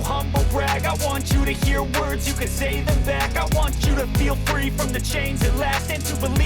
humble brag. I want you to hear words, you can say them back. I want you to feel free from the chains at last And to believe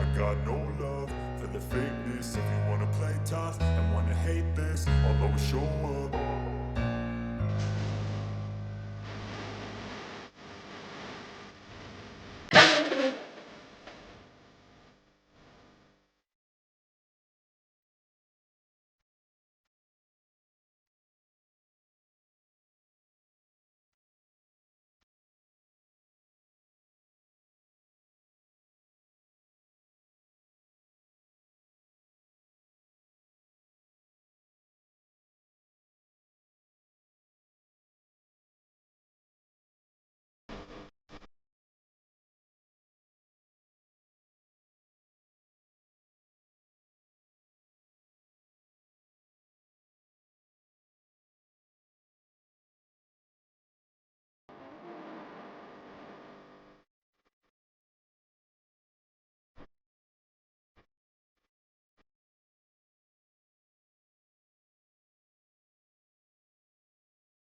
I got no love for the fakeness. If you wanna play tough and wanna hate this I'll always show up.